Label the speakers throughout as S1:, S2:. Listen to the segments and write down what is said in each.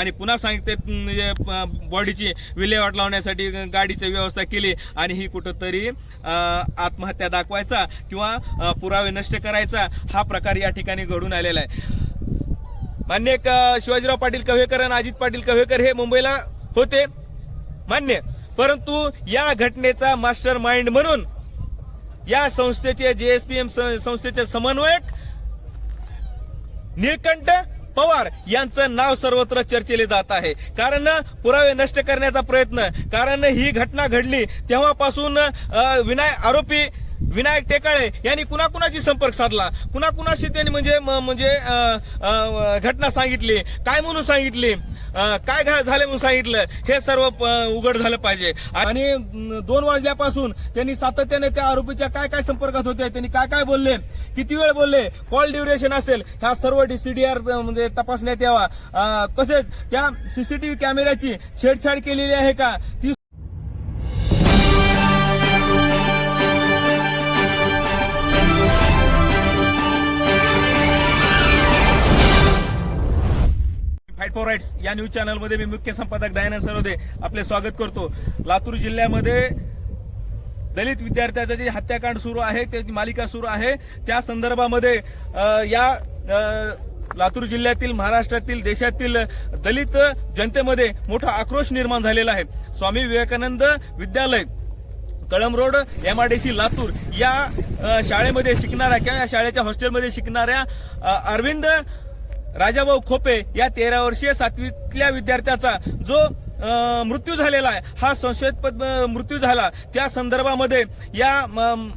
S1: आणि पुन्हा सांगते म्हणजे, बॉडीची विल्हेवाट लावण्यासाठी गाडीची व्यवस्था केली आणि ही कुठंतरी आत्महत्या दाखवायचा किंवा पुरावे नष्ट करायचा हा प्रकार या ठिकाणी घडून आलेला आहे. मान्य शिवाजीराव पाटील कव्हेकर आणि अजित पाटील कव्हेकर हे मुंबईला होते. मान्य. परंतु या घटनेचा मास्टर माइंड म्हणून या संस्थेचे जेएसपीएम संस्थेचे समन्वयक निळकंठ पवार यांचं नाव सर्वत्र चर्चेले जात आहे. कारण पुरावे नष्ट करण्याचा प्रयत्न कारण ही घटना घडली तेव्हापासून विनायक विनाय आरोपी विनायक टेकाळे यांनी कुणाकुणाशी संपर्क साधला? कुणाकुणाशी त्यांनी म्हणजे म- म्हणजे घटना सांगितली? काय म्हणून सांगितली? काय घा- झाले म्हणून सांगितलं? हे सर्व उघड झालं पाहिजे. आणि दोन वाजल्यापासून त्यांनी सातत्याने त्या आरोपीच्या काय काय संपर्कात होते त्यांनी काय काय बोलले किती वेळ बोलले कॉल ड्युरेशन असेल ह्या सर्व सीडीआर म्हणजे तपासण्यात यावा. तसेच त्या सीसीटीव्ही कॅमेऱ्याची छेडछाड केलेली आहे का? ती फाईट फॉर राईट्स या न्यूज चॅनलमध्ये मी मुख्य संपादक दयानंद सरोदे आपले स्वागत करतो. लातूर जिल्ह्यामध्ये दलित विद्यार्थ्याचं जे हत्याकांड सुरू आहे त्याची मालिका सुरू आहे त्या संदर्भामध्ये या लातूर जिल्ह्यातील महाराष्ट्रातील देशातील दलित जनतेमध्ये मोठा आक्रोश निर्माण झालेला आहे. स्वामी विवेकानंद विद्यालय कळम रोड एमआरडीसी लातूर या शाळेमध्ये शिकणाऱ्या किंवा या शाळेच्या हॉस्टेलमध्ये शिकणाऱ्या अरविंद राजाभाऊ खोपे या तेरा वर्षीय सातवीतल्या विद्यार्थ्याचा जो मृत्यू झालेला आहे हा संशयास्पद मृत्यू झाला. त्या संदर्भामध्ये या म,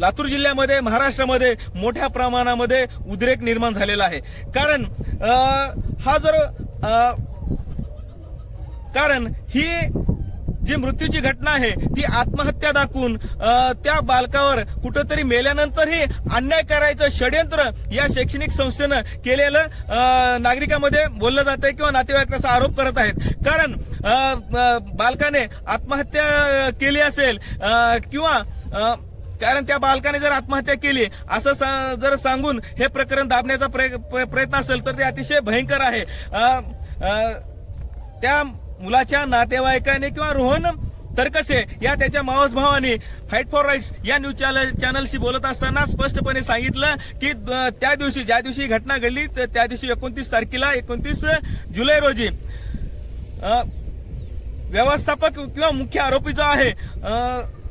S1: लातूर जिल्ह्यामध्ये महाराष्ट्रामध्ये मोठ्या प्रमाणामध्ये उद्रेक निर्माण झालेला आहे. कारण हा जर कारण ही जी मृत्यूची घटना आहे ती आत्महत्या दाखवून त्या बालकावर कुठंतरी मेल्यानंतरही अन्याय करायचं षडयंत्र या शैक्षणिक संस्थेनं केलेलं नागरिकांमध्ये बोललं जात आहे किंवा नातेवाईक असा आरोप करत आहेत. कारण बालकाने आत्महत्या केली असेल किंवा कारण त्या बालकाने जर आत्महत्या केली असं सा- जर सांगून हे प्रकरण दाबण्याचा प्रय- प्र- प्रयत्न असेल तर ते अतिशय भयंकर आहे. त्या मुलाच्या नातेवाईकाने किंवा रोहन तरकसे या त्याच्या मावस भावाने फाईट फॉर राईट्स या न्यूज चॅनल चॅनलशी बोलत असताना स्पष्टपणे सांगितलं की त्या दिवशी ज्या दिवशी ही घटना घडली तर त्या दिवशी एकोणतीस तारखेला एकोणतीस जुलै रोजी व्यवस्थापक किंवा मुख्य आरोपी जो आहे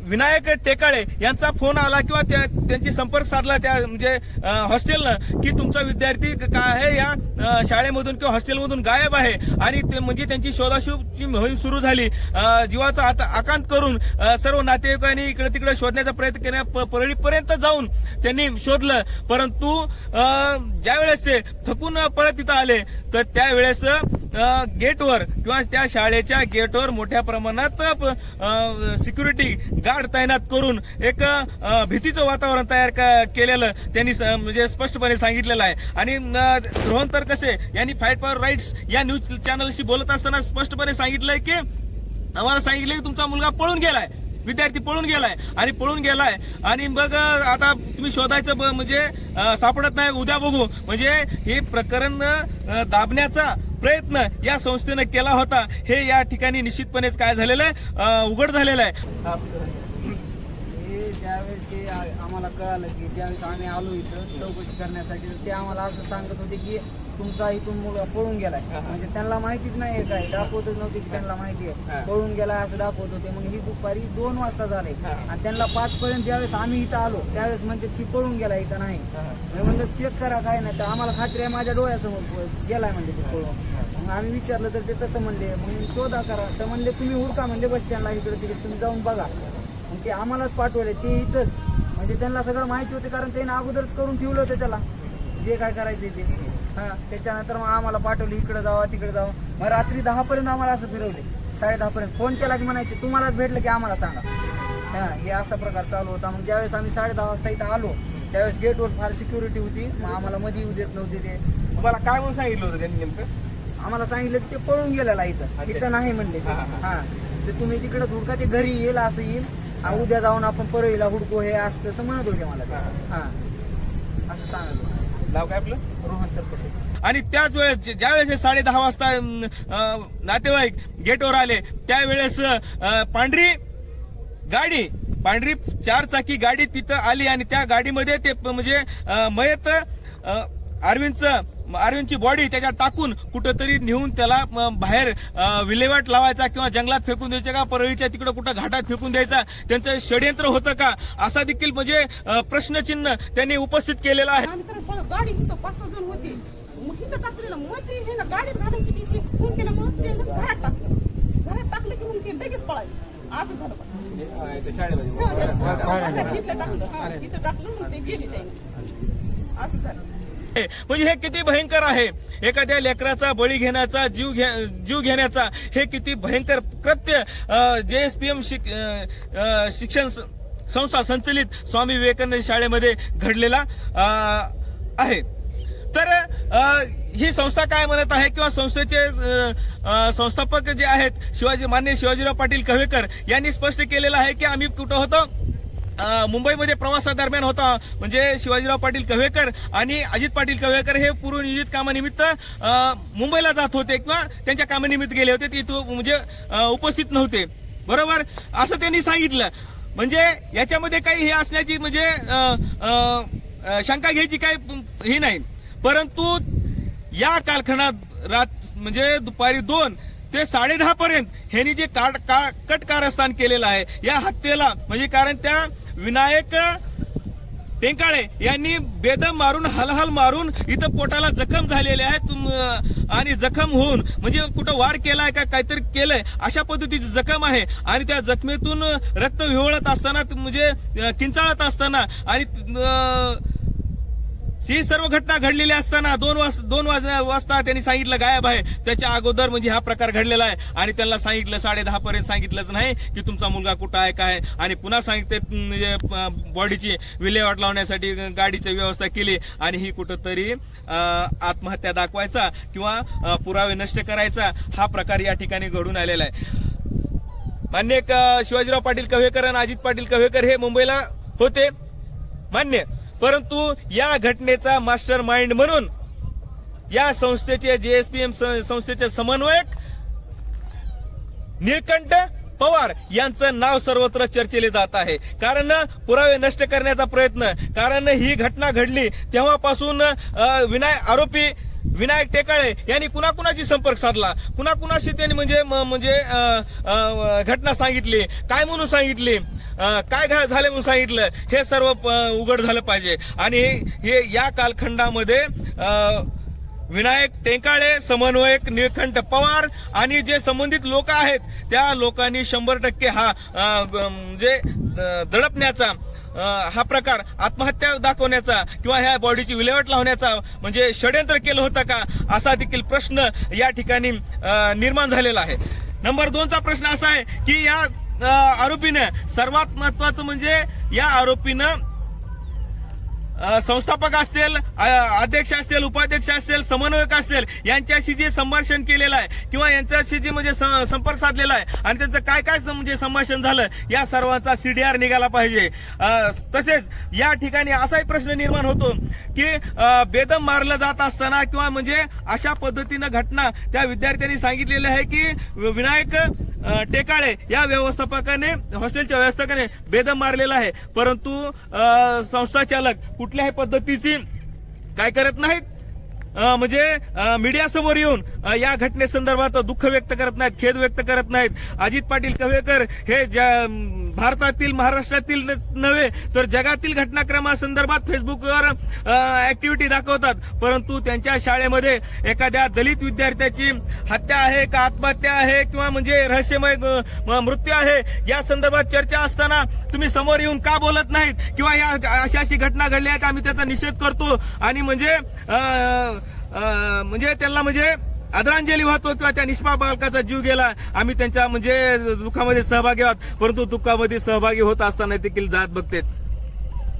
S1: विनायक टेकाळे यांचा फोन आला किंवा त्या- त्यांची संपर्क साधला त्या म्हणजे हॉस्टेलनं की तुमचा विद्यार्थी काय आहे या शाळेमधून किंवा हॉस्टेलमधून गायब आहे आणि ते म्हणजे त्यांची शोधाशोधची मोहीम सुरू झाली. जीवाचा आता आकांत करून सर्व नातेवाईकांनी इकडे तिकडे शोधण्याचा प्रयत्न केला. प- परळीपर्यंत जाऊन त्यांनी शोधलं. परंतु ज्यावेळेस ते थकून परत तिथं आले तर त्यावेळेस गेटवर किंवा त्या शाळेच्या गेटवर मोठ्या प्रमाणात सिक्युरिटी गार्ड तैनात करून एक भीतीचं वातावरण तयार क- केलेलं त्यांनी स- म्हणजे स्पष्टपणे सांगितलेलं आहे. आणि अ, रोहन तरकसे यांनी फाईट फॉर राईट्स या न्यूज चॅनलशी बोलत असताना स्पष्टपणे सांगितलंय की आम्हाला सांगितलं की तुमचा मुलगा पळून गेलाय. विद्यार्थी पळून गेलाय. आणि पळून गेलाय. आणि मग आता तुम्ही शोधायचं ब- म्हणजे सापडत नाही. उद्या बघू. म्हणजे हे प्रकरण दाबण्याचा प्रयत्न या संस्थेनं केला होता. हे या ठिकाणी निश्चितपणेच काय झालेलं आहे? उघड झालेलं आहे.
S2: ज्यावेळेस हे आ- आम्हाला कळालं की ज्यावेळेस आम्ही आलो इथं चौकशी करण्यासाठी तर ते आम्हाला असं सांगत होते की तुमचा इथून मुलगा पळून गेलाय. म्हणजे त्यांना माहितीच नाही काय. दाखवतच नव्हते की त्यांना माहिती आहे. पळून गेलाय असं दाखवत होते. मग ही दुपारी दोन वाजता झाले. आणि त्यांना पाच पर्यंत ज्यावेळेस आम्ही इथं आलो त्यावेळेस म्हणजे की पळून गेला इथं नाही. मी म्हणलं चेक करा काय नाही. तर आम्हाला खात्री आहे माझ्या डोळ्यासमोर प- गेलाय म्हणजे ते पळून. मग आम्ही विचारलं तर ते तसं म्हणले. मग मी शोधा करा. तर म्हणले तुम्ही हुडका म्हणजे बस स्टँडला इकडे तिकडे तुम्ही जाऊन बघा. मग ते आम्हालाच पाठवले. ते इथंच. म्हणजे त्यांना सगळं माहिती होते कारण त्यांनी अगोदरच करून ठेवलं होतं त्याला. जे काय करायचं ते. हा त्याच्यानंतर मग आम्हाला पाठवले इकडे जावा तिकडे जावा. मग रात्री दहा पर्यंत आम्हाला असं फिरवले. साडे दहा पर्यंत फोन केला की म्हणायचे तुम्हालाच भेटलं की आम्हाला सांगा. हा हे असा प्रकार चालू होता. मग ज्यावेळेस आम्ही साडे दहा वाजता इथं आलो त्यावेळेस गेटवर फार सिक्युरिटी होती. मग आम्हाला मध्ये येऊ देत नव्हते ते.
S1: तुम्हाला काय म्हणून सांगितलं होतं त्यांनी नेमकं?
S2: आम्हाला सांगितलं की ते पळून गेलेला इथं. इथं नाही म्हणले.
S1: हा,
S2: ते तुम्ही तिकडे हुडका ते घरी येईल असं येईल. उद्या जाऊन आपण परळीला हुडको हे असं तसं म्हणत होते मला ते.
S1: हा,
S2: असं सांगत होते.
S1: नाव काय आपलं
S2: रोहन
S1: आणि त्याच वेळेस जे- ज्यावेळेस हे साडे दहा वाजता अं, अं, नातेवाईक गेटवर आले त्यावेळेस अं, पांढरी गाडी पांढरी चार चाकी गाडी तिथं आली आणि त्या गाडीमध्ये ते प- म्हणजे अं, मयत अरविंदचं अरविंदची बॉडी त्याच्यात टाकून कुठंतरी नेऊन त्याला बाहेर विल्हेवाट लावायचा किंवा जंगलात फेकून द्यायचा का परळीच्या तिकडं कुठं घाटात फेकून द्यायचा त्यांचं षडयंत्र होतं का? असा देखील म्हणजे प्रश्नचिन्ह त्यांनी उपस्थित केलेला आहे.
S3: असं झालं. आहे.
S1: म्हणजे हे किती भयंकर आहे. एखाद्या लेकराचा बळी घेण्याचा जीव घे जीव घेण्याचा हे किती भयंकर कृत्य जेएसपीएम शिक्षण संस्था संचलित स्वामी विवेकानंद शाळेमध्ये घडलेला आहे. तर ही संस्था काय म्हणत आहे किंवा संस्थेचे संस्थापक जे आहेत शिवाजी मान्य शिवाजीराव पाटील कव्हेकर यांनी स्पष्ट केलेलं आहे की आम्ही कुठं होतो? मुंबईमध्ये प्रवासादरम्यान होता. म्हणजे शिवाजीराव पाटील कव्हेकर आणि अजित पाटील कव्हेकर हे पूर्वनियोजित कामानिमित्त मुंबईला जात होते किंवा त्यांच्या कामानिमित्त गेले होते. ते इथं म्हणजे उपस्थित नव्हते. बरोबर? असं त्यांनी सांगितलं. म्हणजे याच्यामध्ये काही हे असण्याची म्हणजे शंका घ्यायची काही हे नाही. परंतु या कालखंडात रात म्हणजे दुपारी दोन ते साडे पर्यंत ह्यांनी जे काट का- कट कारस्थान केलेलं आहे या हत्येला म्हणजे कारण त्या विनायक टेंकाळे यांनी बेदम मारून हलहल मारून इथं पोटाला जखम झालेले आहे. आणि जखम होऊन म्हणजे कुठं वार केलाय का काहीतरी केलंय अशा पद्धतीची जखम आहे. आणि त्या जखमेतून रक्त विवळत असताना म्हणजे किंचाळत असताना आणि ही सर्व घटना घडलेली असताना दोन वाज दोन वाज वाजता त्यांनी सांगितलं गायब आहे. त्याच्या अगोदर म्हणजे हा प्रकार घडलेला आहे. आणि त्यांना सांगितलं साडे दहा पर्यंत सांगितलंच नाही की तुमचा मुलगा कुठं आहे काय आहे. आणि पुन्हा सांगितले म्हणजे, बॉडीची विल्हेवाट लावण्यासाठी गाडीची व्यवस्था केली. आणि ही कुठंतरी आत्महत्या दाखवायचा किंवा पुरावे नष्ट करायचा हा प्रकार या ठिकाणी घडून आलेला आहे. मान्य एक, शिवाजीराव पाटील कव्हेकर आणि अजित पाटील कव्हेकर हे मुंबईला होते. मान्य. परंतु या घटनेचा मास्टर माइंड म्हणून या संस्थेचे जेएसपीएम संस्थेचे समन्वयक निळकंठ पवार यांचं नाव सर्वत्र चर्चेले जात आहे. कारण पुरावे नष्ट करण्याचा प्रयत्न कारण ही घटना घडली तेव्हापासून विनायक विनाय आरोपी विनायक टेकाळे यांनी कुणाकुणाशी संपर्क साधला? कुणाकुणाशी त्यांनी म्हणजे म- म्हणजे घटना सांगितली? काय म्हणून सांगितली? काय घा- झाले म्हणून सांगितलं? हे सर्व उघड झालं पाहिजे. आणि हे- या कालखंडामध्ये विनायक टेंकाळे समन्वयक निळकंठ पवार आणि जे संबंधित लोक आहेत त्या लोकांनी शंभर टक्के हा जे म्हणजे दडपण्याचा हा प्रकार आत्महत्या दाखवण्याचा किंवा ह्या बॉडीची विल्हेवाट लावण्याचा म्हणजे षडयंत्र केलं होतं का असा देखील प्रश्न या ठिकाणी निर्माण झालेला आहे. नंबर दोनचा प्रश्न असा आहे की या आरोपीनं सर्वात महत्वाचं म्हणजे या आरोपीनं संस्थापक असतील अध्यक्ष असतील उपाध्यक्ष असतील समन्वयक असतील यांच्याशी जे संभाषण केलेलं आहे किंवा यांच्याशी जे म्हणजे स- संपर्क साधलेला आहे आणि त्यांचं काय काय म्हणजे संभाषण झालं या सर्वांचा सीडीआर निघाला पाहिजे. तसेच या ठिकाणी असाही प्रश्न निर्माण होतो की बेदम मारलं जात असताना किंवा म्हणजे अशा पद्धतीनं घटना त्या विद्यार्थ्यांनी सांगितलेलं आहे की विनायक टेकाळे या व्यवस्थापकाने हॉस्टेलच्या व्यवस्थापकाने बेदम मारलेला आहे. परंतु संस्थाचालक संस्था चालक कुठल्याही पद्धतीची काय करत नाहीत. म्हणजे मीडियासमोर येऊन या घटनेसंदर्भात दुःख व्यक्त करत नाहीत खेद व्यक्त करत नाहीत. अजित पाटील कव्हेकर हे ज्या- भारतातील महाराष्ट्रातील नव्हे तर जगातील घटनाक्रमासंदर्भात फेसबुकवर ऍक्टिव्हिटी दाखवतात. परंतु त्यांच्या शाळेमध्ये एखाद्या दलित विद्यार्थ्याची हत्या आहे का आत्महत्या आहे किंवा म्हणजे रहस्यमय म, मृत्यू आहे या संदर्भात चर्चा असताना तुम्ही समोर येऊन का बोलत नाहीत? किंवा या अशा अशी घटना घडली आहे का? आम्ही त्याचा निषेध करतो. आणि म्हणजे म्हणजे त्यांना म्हणजे आदरांजली वाहतो किंवा त्या निष्पा बालकाचा जीव गेला आम्ही त्यांच्या म्हणजे दुःखामध्ये सहभागी आहोत. परंतु दुःखामध्ये सहभागी होत असताना देखील जात बघतेत.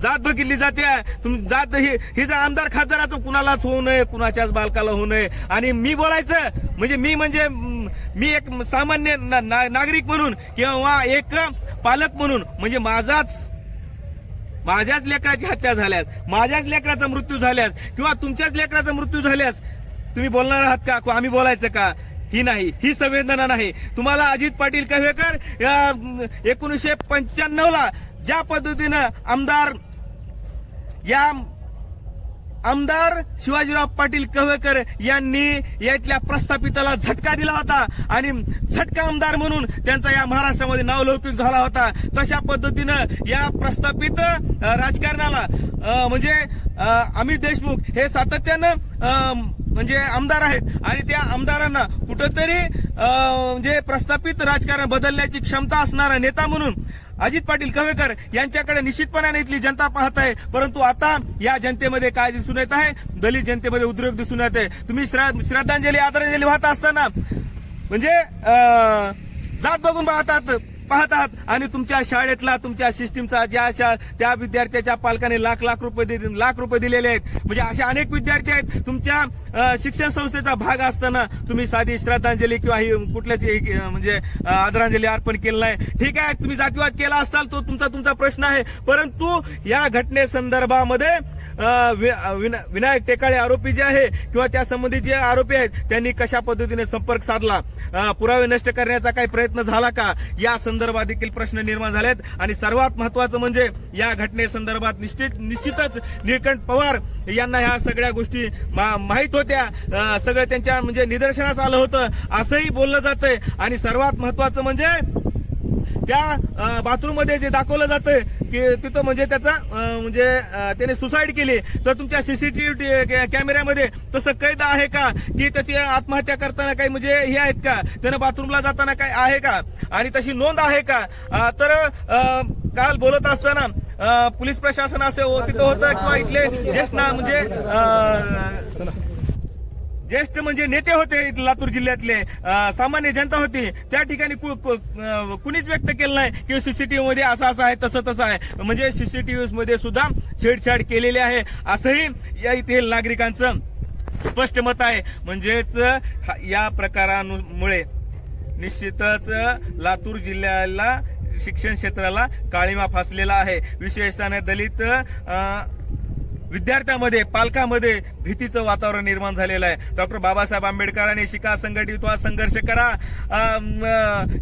S1: जात बघितली जाते. तुम जात ही ही जर आमदार खासदाराचं कुणालाच होऊ नये कुणाच्याच बालकाला होऊ नये. आणि मी बोलायचं म्हणजे मी म्हणजे मी एक सामान्य ना- ना- नागरिक म्हणून किंवा एक पालक म्हणून म्हणजे माझाच माझ्याच लेकराची हत्या झाल्यास माझ्याच लेकराचा मृत्यू झाल्यास किंवा तुमच्याच लेकराचा मृत्यू झाल्यास तुम्ही बोलणार आहात का? आम्ही बोलायचं का? ही नाही. ही संवेदना नाही. तुम्हाला अजित पाटील कव्हेकर एकोणीसशे पंच्याण्णव ला ज्या पद्धतीनं आमदार या आमदार शिवाजीराव पाटील कव्हेकर यांनी यातल्या प्रस्थापिताला झटका दिला होता आणि झटका आमदार म्हणून त्यांचा या महाराष्ट्रामध्ये नावलौकिक झाला होता. तशा पद्धतीनं या प्रस्थापित राजकारणाला म्हणजे अमित देशमुख हे सातत्यानं म्हणजे आमदार आहेत. आणि त्या आमदारांना कुठंतरी म्हणजे प्रस्थापित राजकारण बदलण्याची क्षमता असणारा नेता म्हणून अजित पाटील कव्हेकर यांच्याकडे निश्चितपणाने इथली जनता पाहत आहे. परंतु आता या जनतेमध्ये काय दिसून येत आहे? दलित जनतेमध्ये उद्योग दिसून येत. आहे तुम्ही श्रद्धांजली आदरांजली वाहत असताना म्हणजे अं, जात बघून पाहतात. पाहतात आणि तुमच्या शाळेतला तुमच्या सिस्टीमचा ज्या अशा त्या विद्यार्थ्याच्या पालकाने लाख लाख रुपये लाख रुपये दिलेले आहेत. म्हणजे असे अनेक विद्यार्थी आहेत. तुमच्या शिक्षण संस्थेचा भाग असताना तुम्ही साधी श्रद्धांजली किंवा ही कुठल्याच म्हणजे आदरांजली अर्पण केलं नाही. ठीक आहे तुम्ही जातीवाद केला असताल तो तुमचा तुमचा प्रश्न आहे. परंतु या घटनेसंदर्भामध्ये विना- विनायक टेकाळे आरोपी जे आहे किंवा त्या संबंधी जे आरोपी आहेत त्यांनी कशा पद्धतीने संपर्क साधला? पुरावे नष्ट करण्याचा काही प्रयत्न झाला का? या संदर्भात देखील प्रश्न निर्माण झालेत. आणि सर्वात महत्वाचं म्हणजे या घटनेसंदर्भात निश्चित निश्चितच निळकंठ पवार यांना ह्या सगळ्या गोष्टी मा- माहीत होत्या. सगळं त्यांच्या म्हणजे निदर्शनास आलं होतं. असंही बोललं जातंय. आणि सर्वात महत्वाचं म्हणजे त्या बाथरूममध्ये जे दाखवलं जातं की तिथं म्हणजे त्याचा म्हणजे त्याने सुसाईड केली. तर तुमच्या सीसीटीव्ही कॅमेऱ्यामध्ये तसं कैद आहे का? की त्याची आत्महत्या करताना काही म्हणजे हे आहेत का? त्यानं बाथरूमला जाताना काय आहे का? आणि तशी नोंद आहे का? तर काल बोलत असताना पोलीस प्रशासन असे हो- तिथं होतं किंवा इथले ज्येष्ठ ना म्हणजे ज्येष्ठ म्हणजे नेते होते लातूर जिल्ह्यातले. सामान्य जनता होती. त्या ठिकाणी कु- कुणीच व्यक्त केलं नाही की सीसीटीव्ही मध्ये असं असं आहे तसं तसं आहे. म्हणजे सीसीटीव्ही मध्ये सुद्धा छेडछाड केलेली आहे. असंही या येथील नागरिकांचं स्पष्ट मत आहे. म्हणजेच हा- या प्रकारामुळे निश्चितच लातूर जिल्ह्याला शिक्षण क्षेत्राला काळीमा फासलेला आहे. विशेषतः दलित आ, विद्यार्थ्यामध्ये पालकामध्ये भीतीचं वातावरण निर्माण झालेलं आहे. डॉक्टर बाबासाहेब आंबेडकरांनी शिका संघटित व्हा संघर्ष करा.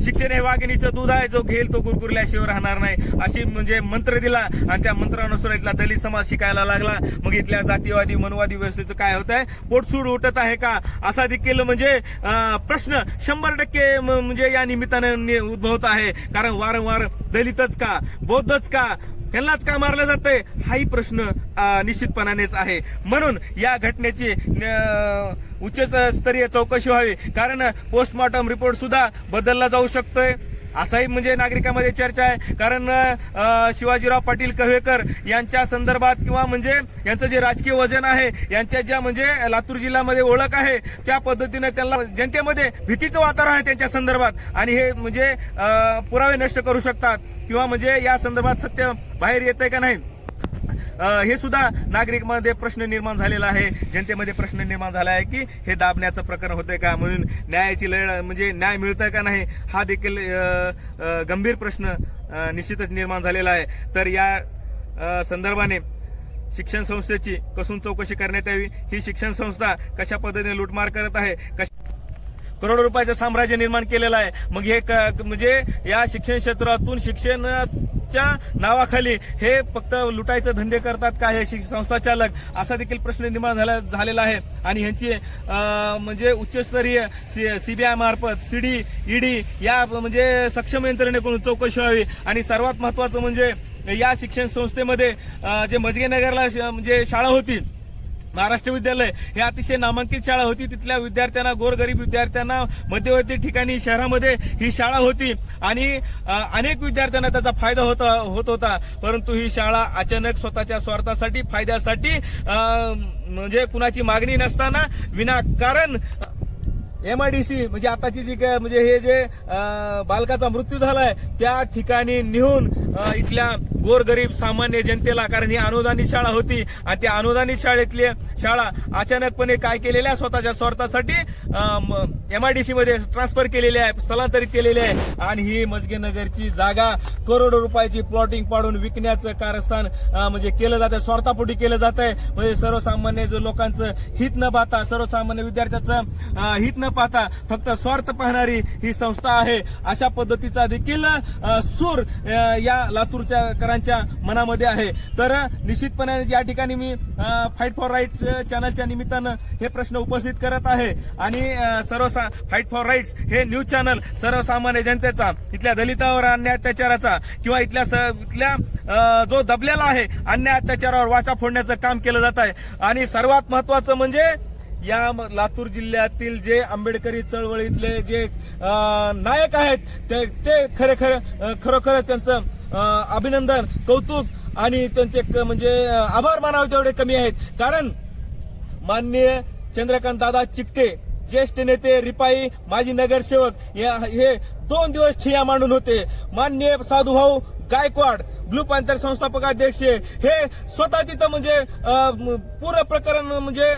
S1: शिक्षण हे वाघिणीचं दूध आहे. जो घेईल तो गुरगुरल्याशिवाय राहणार नाही. अशी म्हणजे मंत्र दिला आणि त्या मंत्रानुसार इथला दलित समाज शिकायला लागला. मग इथल्या जातीवादी मनवादी व्यवस्थेचं काय होत आहे पोटसूड उठत आहे का? असा देखील म्हणजे प्रश्न शंभर टक्के म्हणजे या निमित्तानं उद्भवत आहे. कारण वारंवार दलितच का? बौद्धच का? त्यांनाच का मारलं जातंय? हाही प्रश्न निश्चितपणानेच आहे. म्हणून या घटनेची अ, उच्च स्तरीय चौकशी व्हावी. कारण पोस्टमॉर्टम रिपोर्ट सुद्धा बदलला जाऊ शकतोय. असाही म्हणजे नागरिकांमध्ये चर्चा आहे. कारण शिवाजीराव पाटील कव्हेकर यांच्या संदर्भात किंवा म्हणजे यांचं जे राजकीय वजन आहे यांच्या ज्या म्हणजे लातूर जिल्ह्यामध्ये ओळख आहे त्या पद्धतीने त्यांना जनतेमध्ये भीतीचं वातावरण आहे त्यांच्या संदर्भात. आणि हे म्हणजे पुरावे नष्ट करू शकतात. किंवा म्हणजे या संदर्भात सत्य बाहेर येतंय का नाही? हे सुद्धा नागरिकमध्ये प्रश्न निर्माण झालेला आहे. जनतेमध्ये प्रश्न निर्माण झाला आहे की हे दाबण्याचं प्रकरण होतंय का? म्हणून न्यायाची लढ म्हणजे न्याय मिळतोय का नाही हा देखील गंभीर प्रश्न निश्चितच निर्माण झालेला आहे. तर या संदर्भाने शिक्षण संस्थेची कसून चौकशी करण्यात यावी? ही शिक्षण संस्था कशा पद्धतीने लुटमार करत आहे? कशा करोडो रुपयाचं साम्राज्य निर्माण केलेलं आहे. मग हे क- म्हणजे या शिक्षण क्षेत्रातून शिक्षणाच्या नावाखाली हे फक्त लुटायचं धंदे करतात का हे संस्था चालक? असा देखील प्रश्न निर्माण झाला झालेला आहे. आणि ह्यांची म्हणजे उच्चस्तरीय सीबीआय मार्फत सीडी ईडी या म्हणजे सक्षम यंत्रणेकडून चौकशी व्हावी. आणि सर्वात महत्वाचं म्हणजे या शिक्षण संस्थेमध्ये जे मजगेनगरला श- म्हणजे शाळा होती महाराष्ट्र विद्यालय हे अतिशय नामांकित शाळा होती. तिथल्या विद्यार्थ्यांना गोरगरीब विद्यार्थ्यांना मध्यवर्ती ठिकाणी शहरामध्ये ही शाळा होती. आणि अनेक विद्यार्थ्यांना त्याचा फायदा होता होत होता. परंतु ही शाळा अचानक स्वतःच्या स्वार्थासाठी फायद्यासाठी म्हणजे कुणाची मागणी नसताना विनाकारण एमआयडीसी म्हणजे आताची जी काय म्हणजे हे जे बालकाचा मृत्यू झालाय त्या ठिकाणी नेऊन इथल्या गोरगरीब सामान्य जनतेला कारण ही अनुदानित शाळा होती आणि त्या अनुदानित शाळेतली शाळा अचानकपणे काय केलेल्या स्वतःच्या स्वार्थासाठी? एमआयडीसी मध्ये ट्रान्सफर केलेली आहे स्थलांतरित केलेली आहे आणि ही मजगेनगरची जागा करोडो रुपयाची प्लॉटिंग पाडून विकण्याचं कारस्थान म्हणजे केलं जातं स्वार्थापोटी केलं जात आहे म्हणजे सर्वसामान्य जो लोकांचं हित न पाहता सर्वसामान्य विद्यार्थ्याचं हित न पाहता फक्त स्वार्थ पाहणारी ही संस्था आहे. अशा पद्धतीचा देखील सूर या लातूरच्या करांच्या मनामध्ये आहे. तर निश्चितपणे या ठिकाणी मी फाईट फॉर राईट्स चॅनलच्या निमित्तानं हे प्रश्न उपस्थित करत आहे. आणि सर्वसा सर्व फाईट फॉर राईट्स हे न्यूज चॅनल सर्वसामान्य जनतेचा इथल्या दलितावर अन्याय अत्याचाराचा किंवा इथल्या स- इथल्या जो दबलेला आहे अन्याय अत्याचारावर वाचा फोडण्याचं काम केलं जात आहे. आणि सर्वात महत्वाचं म्हणजे या लातूर जिल्ह्यातील जे आंबेडकरी चळवळीतले जे नायक आहेत ते ते खरेखर खरोखर त्यांचं अभिनंदन कौतुक आणि त्यांचे क- म्हणजे आभार मानावे तेवढे कमी आहेत. कारण माननीय चंद्रकांत दादा चिकटे ज्येष्ठ नेते रिपाई माजी नगरसेवक या- हे दोन दिवस ठिया मांडून होते. माननीय साधुभाऊ गायकवाड ब्लू पॅन्थर संस्थापक अध्यक्ष हे स्वतः तिथं म्हणजे पूर्ण प्रकरण म्हणजे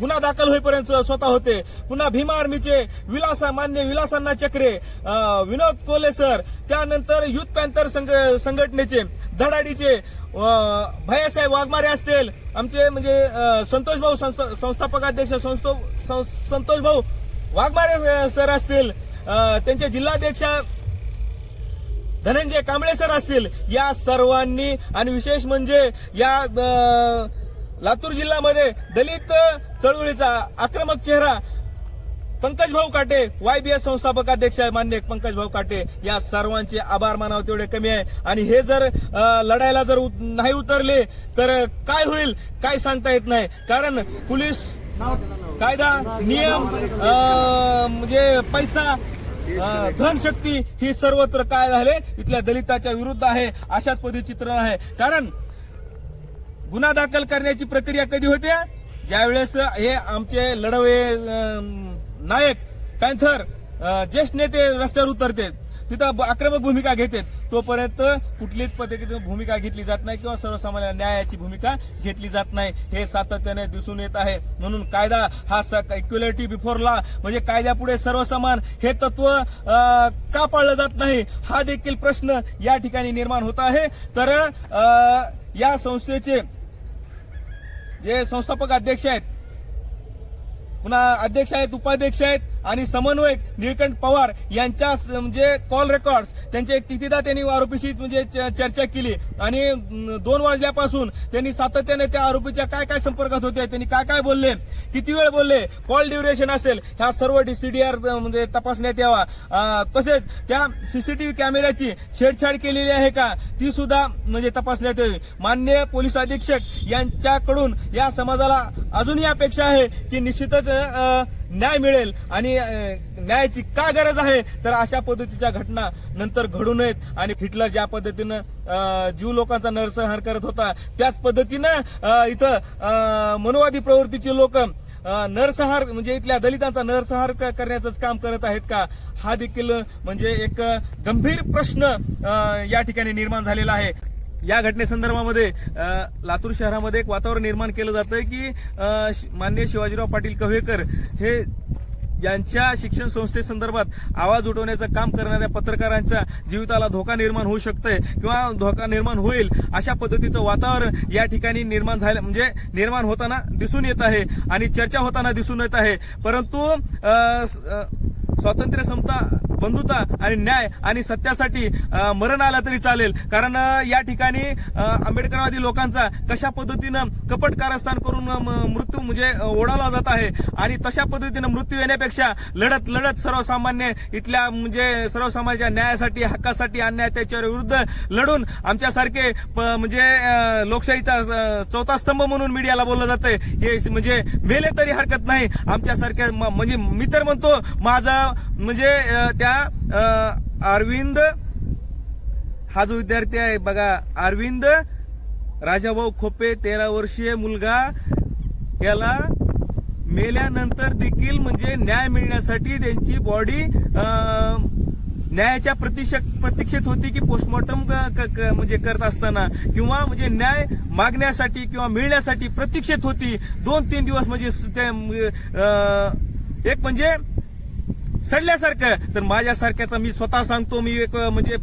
S1: गुन्हा दाखल होईपर्यंत स्वतः होते. पुन्हा भीमा आर्मीचे विलास मान्य विलासांना चक्रे. विनोद कोले सर त्यानंतर युथ पॅन्थर संघ- संघटनेचे धडाडीचे भैयासाहेब वाघमारे असतील. आमचे म्हणजे संतोष भाऊ संस्थापक अध्यक्ष सं- संतोष भाऊ वाघमारे सर असतील. त्यांचे जिल्हाध्यक्ष धनंजय कांबळे सर असतील या सर्वांनी आणि विशेष म्हणजे या लातूर जिल्ह्यामध्ये दलित चळवळीचा आक्रमक चेहरा पंकज भाऊ काटे वायबीएस संस्थापक अध्यक्ष आहे मान्य पंकज भाऊ काटे या सर्वांचे आभार मानाव तेवढे कमी आहे. आणि हे जर लढायला जर नाही उतरले तर काय होईल काय सांगता येत नाही. कारण पोलीस कायदा नियम अं, म्हणजे पैसा धनशक्ती ही सर्वत्र काय झाले? इथल्या दलिताच्या विरुद्ध आहे. अशाच पद्धती चित्रण आहे. कारण गुन्हा दाखल करण्याची प्रक्रिया कधी होते? ज्यावेळेस हे आमचे लढवे नायक पॅन्थर ज्येष्ठ नेते रस्त्यावर उतरते. तिथं आक्रमक भूमिका घेतात. तोपर्यंत कुठलीच पद्धतीची भूमिका घेतली जात नाही किंवा सर्वसामान्य न्यायाची भूमिका घेतली जात नाही. हे सातत्याने दिसून येत आहे. म्हणून कायदा हा इक्युलिटी बिफोर लॉ म्हणजे कायद्यापुढे सर्वसमान हे तत्व अं, का पाळलं जात नाही? हा देखील प्रश्न या ठिकाणी निर्माण होत आहे. तर अं, या संस्थेचे जे संस्थापक अध्यक्ष आहेत पुन्हा अध्यक्ष आहेत उपाध्यक्ष आहेत आणि समन्वयक निळकंठ पवार यांच्या म्हणजे कॉल रेकॉर्ड्स त्यांचे कितीदा त्यांनी आरोपीशी म्हणजे च- चर्चा केली. आणि दोन वाजल्यापासून त्यांनी सातत्याने त्या आरोपीच्या काय काय संपर्कात होते त्यांनी काय काय बोलले किती वेळ बोलले कॉल ड्युरेशन असेल ह्या सर्व सीडीआर म्हणजे तपासण्यात यावा. तसेच त्या सीसीटीव्ही कॅमेऱ्याची छेडछाड केलेली आहे का ती सुद्धा म्हणजे तपासण्यात यावी. मान्य पोलीस अधीक्षक यांच्याकडून या समाजाला अजूनही अपेक्षा आहे की निश्चितच न्याय मिळेल आणि न्यायाची का गरज आहे? तर अशा पद्धतीच्या घटना नंतर घडू नयेत. आणि हिटलर ज्या पद्धतीनं जीव लोकांचा नरसंहार करत होता त्याच पद्धतीनं इथं मनोवादी प्रवृत्तीचे लोक नरसंहार म्हणजे इथल्या दलितांचा नरसंहार करण्याचंच काम करत आहेत का? हा देखील म्हणजे एक गंभीर प्रश्न या ठिकाणी निर्माण झालेला आहे. या घटनेसंदर्भामध्ये लातूर शहरामध्ये एक वातावरण निर्माण केलं जातं की श- माननीय शिवाजीराव पाटील कव्हेकर हे यांच्या शिक्षण संस्थेसंदर्भात आवाज उठवण्याचं काम करणाऱ्या पत्रकारांच्या जीविताला धोका निर्माण होऊ शकतंय किंवा धोका निर्माण होईल अशा पद्धतीचं वातावरण या ठिकाणी निर्माण झालं म्हणजे निर्माण होताना दिसून येत आहे आणि चर्चा होताना दिसून येत आहे. परंतु स्वातंत्र्य समता बंधुता आणि न्याय आणि सत्यासाठी मरण आलं तरी चालेल. कारण या ठिकाणी आंबेडकरवादी लोकांचा कशा पद्धतीनं कपट कारस्थान करून मृत्यू म्हणजे ओढावला जात आहे आणि तशा पद्धतीनं मृत्यू येण्यापेक्षा लढत लढत सर्वसामान्य इथल्या म्हणजे सर्वसामान्याच्या न्यायासाठी हक्कासाठी अन्याय त्याच्यावर विरुद्ध लढून आमच्यासारखे म्हणजे लोकशाहीचा चौथा स्तंभ म्हणून मीडियाला बोललं जातंय. हे म्हणजे मेले तरी हरकत नाही. आमच्यासारख्या म्हणजे मी तर म्हणतो माझा म्हणजे त्या अ, अरविंद हा जो विद्यार्थी आहे बघा अरविंद राजाभाऊ खोपे तेरा वर्षीय मुलगा याला मेल्यानंतर देखील म्हणजे न्याय मिळण्यासाठी त्यांची बॉडी न्यायाच्या प्रतीक्षक प्रतीक्षेत होती की पोस्टमॉर्टम म्हणजे करत असताना किंवा म्हणजे न्याय मागण्यासाठी किंवा मिळण्यासाठी प्रतीक्षेत होती. दोन तीन दिवस म्हणजे अं, एक म्हणजे सडल्यासारखं. तर माझ्यासारख्याचा मी स्वतः सांगतो मी एक म्हणजे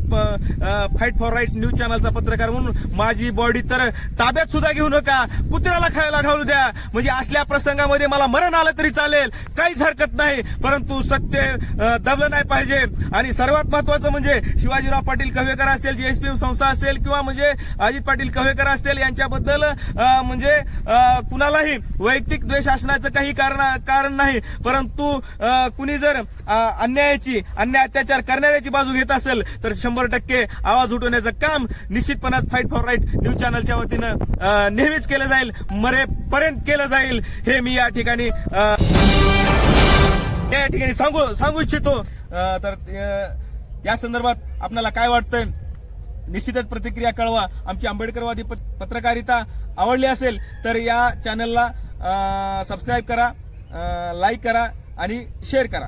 S1: फाईट फॉर राईट न्यूज चॅनलचा पत्रकार म्हणून माझी बॉडी तर ताब्यात सुद्धा घेऊ नका. कुत्र्याला खायला घालू द्या. म्हणजे असल्या प्रसंगामध्ये मला मरण आलं तरी चालेल. काहीच हरकत नाही. परंतु सत्य दबलं नाही पाहिजे. आणि सर्वात महत्वाचं म्हणजे शिवाजीराव पाटील कव्हेकर असतील जीएसपी संस्था असेल किंवा म्हणजे अजित पाटील कव्हेकर असतील यांच्याबद्दल म्हणजे कुणालाही वैयक्तिक द्वेष असण्याचं काही कारण कारण नाही. परंतु कुणी जर अन्यायाची अन्याय अत्याचार करणाऱ्याची बाजू घेत असेल तर शंभर टक्के आवाज उठवण्याचं काम निश्चितपणात फाईट फॉर राईट न्यूज चॅनलच्या वतीनं नेहमीच केलं जाईल मरेपर्यंत केलं जाईल हे मी या ठिकाणी या ठिकाणी सांगू सांगू इच्छितो. तर या संदर्भात आपल्याला काय वाटतंय? निश्चितच प्रतिक्रिया कळवा. आमची आंबेडकरवादी पत्रकारिता आवडली असेल तर या चॅनलला सबस्क्राईब करा लाईक करा आणि शेअर करा.